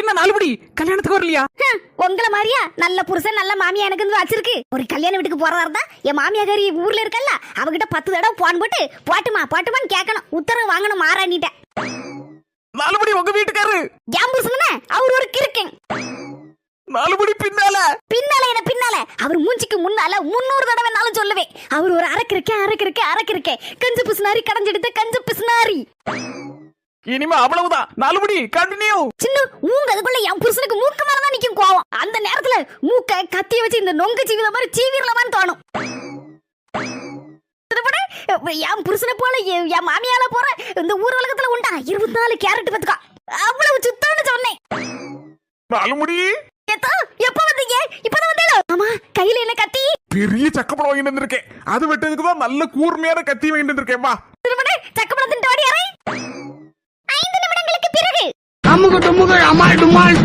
என்ன நாலுபடி? கல்யாணத்துக்கு வரலையா? உங்கள மாதிரியா? நல்ல புருஷன் நல்ல மாமியா எனக்கு வந்து வச்சிருக்கு. ஒரு கல்யாண வீட்டுக்கு போறதா இருந்தா என் மாமியாக்காரி ஊர்ல இருக்கல்ல அவகிட்ட பத்து தடவை போன் போட்டு போட்டுமா போட்டுமான்னு கேட்கணும். உத்தரவு வாங்கணும் மாறானிட்ட நாலுபடி உங்க வீட்டுக்காரு என் புருஷன் அவர் ஒரு கிறுக்கன். நாலுபடி பின்னால. பின்னால என்ன பின்னால? அவர் மூஞ்சிக்கு முன்னால முன்னூறு தடவை நாளும் சொல்லுவேன். அவர் ஒரு அரக்கிருக்கே அரக்கிருக்கே அரக்கிருக்கே கஞ்சு பிசுனாரி கடைஞ்செடுத்த கஞ்சு பிசுனாரி. இனிமே அவ்வளவுதான். நாலுபடி கண்டினியூ சின்ன மூங்க அதுக்குள்ள என் புருஷனுக்கு மூக்கு மேலதான் நிக்கும் கோவம். அந்த நேரத்துல மூக்க கத்திய வச்சு இந்த நொங்க சீவித மாதிரி சீவிரலமான்னு தோணும் என் புருஷனை போல என் மாமியால போற இந்த ஊர் உலகத்துல உண்டா? இருபத்தி நாலு கேரட் பத்துக்கா. அவ்வளவு சுத்தம்னு சொன்னேன். நாலுமுடி எப்ப வந்தீங்க? இப்பதான் வந்தீங்களா ஆமா கையில என்ன கத்தி? பெரிய சக்கப்படம் வாங்கிட்டு வந்திருக்கேன். அது வெட்டதுக்கு தான் நல்ல கூர்மையான கத்தி வாங்கிட்டு வந்திருக்கேன்ப்பா திருமண சக்கமடம் அமுக டுமுக அமால் டுமால்.